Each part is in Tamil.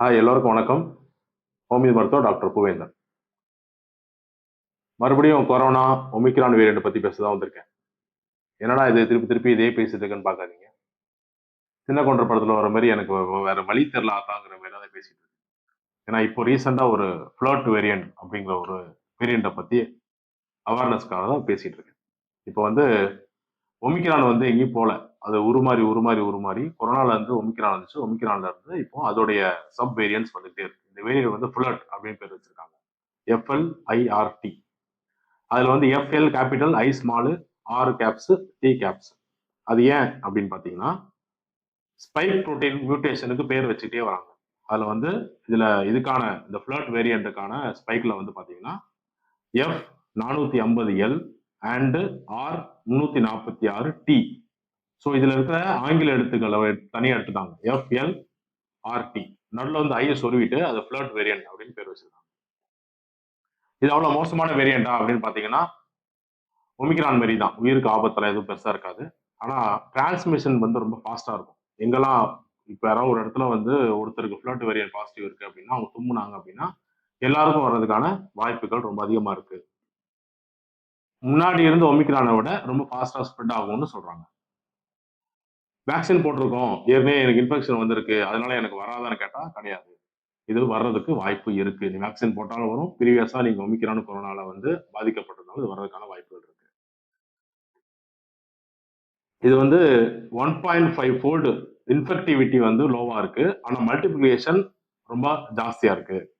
ஹாய் எல்லோருக்கும் வணக்கம். ஹோமியோ மருத்துவ டாக்டர் புவேந்தன் மறுபடியும் கொரோனா ஒமிக்ரான் வேரியண்ட் பற்றி பேச தான் வந்திருக்கேன். என்னடா இது திருப்பி திருப்பி இதே பேசிட்டு இருக்குன்னு பார்க்காதீங்க. சின்ன கொன்ற படத்தில் வர மாதிரி எனக்கு வேற வழி தெரில ஆத்தாங்கிற மாதிரி தான் பேசிட்டு இருக்கேன். ஏன்னா இப்போ ரீசெண்டாக ஒரு ஃப்ளர்ட் வேரியண்ட் அப்படிங்கிற ஒரு வேரியண்ட்டை பற்றி அவேர்னஸ்க்காக தான் பேசிட்டு இருக்கேன். இப்போ வந்து ஒமிக்ரான் வந்து எங்கேயும் போகல அது உருமாறி உருமாறி உருமாறி கொரோனால இருந்து ஒமிக்ரான் வந்துச்சு. ஒமிக்ரான்ல இருந்து இப்போ அதோடைய சப் வேரியன்ஸ் வந்துட்டே இருக்கு. இந்த வேரியன்ட் வந்து ஃபுல்லட் அப்படின்னு பேர் வச்சிருக்காங்க. எஃப்எல் ஐஆர்டி அதுல வந்து எஃப்எல் கேபிட்டல் ஐ ஸ்மாலு ஆறு கேப்ஸ் டி கேப்ஸ் அது ஏன் அப்படின்னு பார்த்தீங்கன்னா ஸ்பைக் ப்ரோட்டீன் மியூட்டேஷனுக்கு பேர் வச்சுக்கிட்டே வராங்க. அதுல வந்து இதுல இதுக்கான இந்த ஃபிளட் வேரியண்ட்டுக்கான ஸ்பைக்ல வந்து பார்த்தீங்கன்னா எஃப் நானூத்தி ஐம்பது எல் அண்டு ஆர் முன்னூத்தி நாற்பத்தி ஆறு டி ஸோ இதுல இருக்கிற ஆங்கில எழுத்துக்களை தனியாக எடுத்துட்டாங்க. எஃப்எல் ஆர்டி நடுவில் வந்து ஐயை சொருவிட்டு அது ஃபிளட் வேரியன்ட் அப்படின்னு பேர் வச்சிருக்காங்க. இது அவ்வளோ மோசமான வேரியண்டா அப்படின்னு பார்த்தீங்கன்னா ஒமிக்ரான் மாரி தான். உயிருக்கு ஆபத்தில் எதுவும் பெருசாக இருக்காது. ஆனால் டிரான்ஸ்மிஷன் வந்து ரொம்ப ஃபாஸ்ட்டாக இருக்கும். எங்கெல்லாம் இப்போ யாராவது ஒரு இடத்துல வந்து ஒருத்தருக்கு ஃபிளட் வேரியன்ட் பாசிட்டிவ் இருக்குது அப்படின்னா அவங்க தும்முனாங்க அப்படின்னா எல்லாருக்கும் வர்றதுக்கான வாய்ப்புகள் ரொம்ப அதிகமாக இருக்குது முன்னாடி இருந்து ஒமிக்ரானை விட ரொம்ப ஃபாஸ்ட்டாக ஸ்ப்ரெட் ஆகும்னு சொல்கிறாங்க வேக்சின் போட்டிருக்கோம். ஏற்கனவே எனக்கு இன்ஃபெக்ஷன் வந்திருக்கு. அதனால எனக்கு வராதான்னு கேட்டால் கிடையாது. இது வர்றதுக்கு வாய்ப்பு இருக்கு. நீ வேக்சின் போட்டாலும் வரும். ப்ரீவியஸா நீங்க ஒமிக்ரான் கொரோனால வந்து பாதிக்கப்பட்டிருந்தாலும் இது வர்றதுக்கான வாய்ப்புகள் இருக்கு. இது வந்து one point five fold infectivity வந்து லோவா இருக்கு. ஆனா மல்டிபிளிகேஷன் ரொம்ப ஜாஸ்தியா இருக்கு.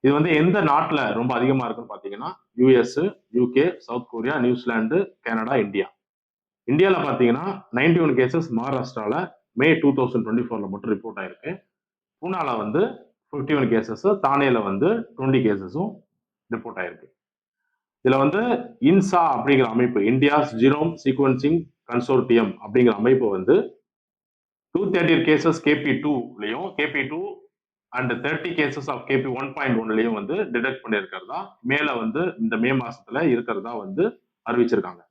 இது வந்து எந்த நாட்டில் ரொம்ப அதிகமா இருக்குன்னு பாத்தீங்கன்னா US UK South Korea New Zealand Canada India இந்தியாவில் பார்த்தீங்கன்னா நைன்டி ஒன் கேசஸ் மகாராஷ்டிராவில் மே டூ தௌசண்ட் டுவெண்ட்டி ஃபோரில் மட்டும் ரிப்போர்ட் ஆயிருக்கு. பூனாவில் வந்து ஃபிஃப்டி ஒன் கேசஸ் தானேல வந்து டுவெண்ட்டி கேசஸும் ரிப்போர்ட் ஆயிருக்கு. இதில் வந்து இன்சா அப்படிங்கிற அமைப்பு இந்தியாஸ் ஜீரோம் சீக்வன்சிங் கன்சோர்டியம் அப்படிங்கிற அமைப்பு வந்து two thirty cases KP டூலையும் KP two and thirty cases of KP one point ஒன்லையும் வந்து டிடெக்ட் பண்ணியிருக்கிறதா மேலே வந்து இந்த மே மாசத்துல இருக்கிறதா வந்து அறிவிச்சிருக்காங்க.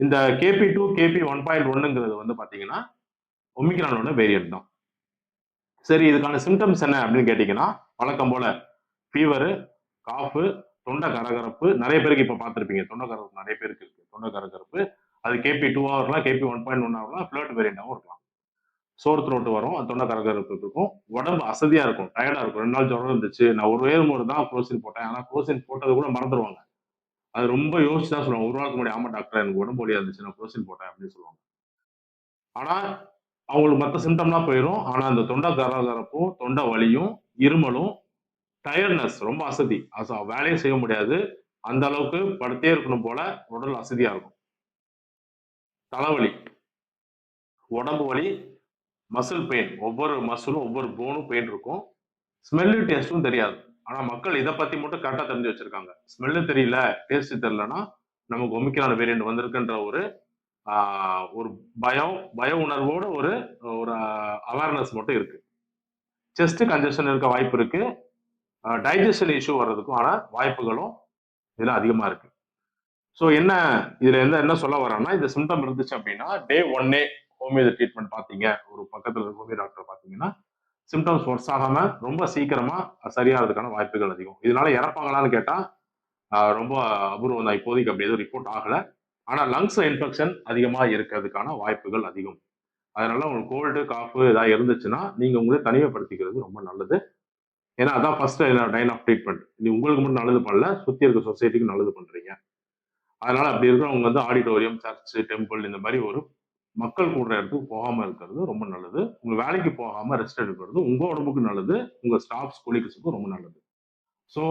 இந்த KP two KP one point ஒன்னுங்கிறது வந்து பார்த்தீங்கன்னா ஒமிக்ரானோட வேரியன்ட் தான். சரி இதுக்கான சிம்டம்ஸ் என்ன அப்படின்னு கேட்டிங்கன்னா வழக்கம் போல் ஃபீவரு காஃபு தொண்டை கரகரப்பு நிறைய பேருக்கு இப்போ பார்த்துருப்பீங்க. தொண்டை கரகரப்பு நிறைய பேருக்கு இருக்குது தொண்டை கரகரப்பு அது கேபி டூ இருக்கலாம் கேபி ஒன் பாயிண்ட் ஒன் ஆகலாம் ஃபிளட் வேரியண்டாகவும் இருக்கலாம். சோர் த்ரோட்டு வரும் அது தொண்டை கரகரப்பு இருக்கும். உடம்பு அசதியாக இருக்கும் டயர்டாக இருக்கும். ரெண்டு நாள் ஜுரம் இருந்துச்சு. நான் ஒரு வேறு முறை தான் குரோசின் போட்டேன். ஆனால் குரோசின் போட்டது கூட மறந்துடுவாங்க அது ரொம்ப யோசிச்சு தான் சொல்லுவாங்க. ஒரு நாளுக்கு முன்னாடி ஆமா டாக்டர் எனக்கு உடம்பு வழியா இருந்துச்சு நான் ப்ரோசின் போட்டேன் அப்படின்னு சொல்லுவாங்க. ஆனா அவங்களுக்கு மற்ற சிம்டம்லாம் போயிடும் ஆனா அந்த தொண்டை கரகரப்பும் தொண்டை வலியும் இருமலும் டயர்ட்னஸ் ரொம்ப அசதி. அச வேலையும் செய்ய முடியாது. அந்த அளவுக்கு படுத்தே இருக்கணும் போல உடல் அசதியா இருக்கும். தலைவலி. உடம்பு வலி மசில் பெயின் ஒவ்வொரு மசிலும் ஒவ்வொரு போனும் பெயின் இருக்கும். ஸ்மெல்லு டேஸ்ட்டும் தெரியாது. ஆனா மக்கள் இதை பத்தி மட்டும் கரெக்டா தெரிஞ்சு வச்சிருக்காங்க. ஸ்மெல்லு தெரியல டேஸ்ட் தெரியலன்னா நமக்கு ஒமிக்ரான வேரியன்ட் வந்திருக்குன்ற ஒரு ஒரு பயம் பய உணர்வோட ஒரு ஒரு அவேர்னஸ் மட்டும் இருக்கு. செஸ்ட் கன்ஜெஷன் இருக்க வாய்ப்பு இருக்கு. டைஜஷன் இஷ்யூ வர்றதுக்கும் ஆன வாய்ப்புகளும் இதில் அதிகமாக இருக்கு. ஸோ என்ன இதில் என்ன என்ன சொல்ல வரேன்னா இந்த சிம்டம் இருந்துச்சு அப்படின்னா டே ஒன்னே ஹோமியோ ட்ரீட்மெண்ட் பார்த்தீங்க. ஒரு பக்கத்தில் இருக்க ஹோமியோ டாக்டர் பார்த்தீங்கன்னா சிம்டம்ஸ் ஒர்ஸ் ஆகாம ரொம்ப சீக்கிரமா சரியாகிறதுக்கான வாய்ப்புகள் அதிகம். இதனால இறப்பாங்களான்னு கேட்டால் ரொம்ப அபூர்வம் தான். இப்போதைக்கு அப்படி எதுவும் ரிப்போர்ட் ஆகல. ஆனால் லங்ஸ் இன்ஃபெக்ஷன் அதிகமாக இருக்கிறதுக்கான வாய்ப்புகள் அதிகம். அதனால உங்களுக்கு கோல்டு காஃபு ஏதாவது இருந்துச்சுன்னா நீங்க உங்களை தனிமைப்படுத்திக்கிறது ரொம்ப நல்லது. ஏன்னா அதான் ஃபர்ஸ்ட் டைன் ஆஃப் ட்ரீட்மெண்ட் நீ உங்களுக்கு மட்டும் நல்லது பண்ணல சுற்றி இருக்க சொசைட்டிக்கு நல்லது பண்றீங்க. அதனால அப்படி இருக்கிறவங்க வந்து ஆடிட்டோரியம் சர்ச் டெம்பிள் இந்த மாதிரி ஒரு மக்கள் கூடுற இடத்துக்கு போகாம இருக்கிறது ரொம்ப நல்லது. உங்க வேலைக்கு போகாம ரெஸ்ட் எடுக்கிறது உங்க உடம்புக்கு நல்லது. உங்க ஸ்டாஃப்ஸ் கொலிக்ஸுக்கும் ரொம்ப நல்லது. ஸோ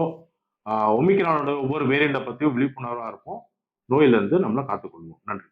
ஒமிக்ரானோட ஒவ்வொரு வேரியண்டை பத்தியும் விழிப்புணர்வா இருக்கும் நோயிலிருந்து நம்மளை காத்துக்கொள்வோம். நன்றி.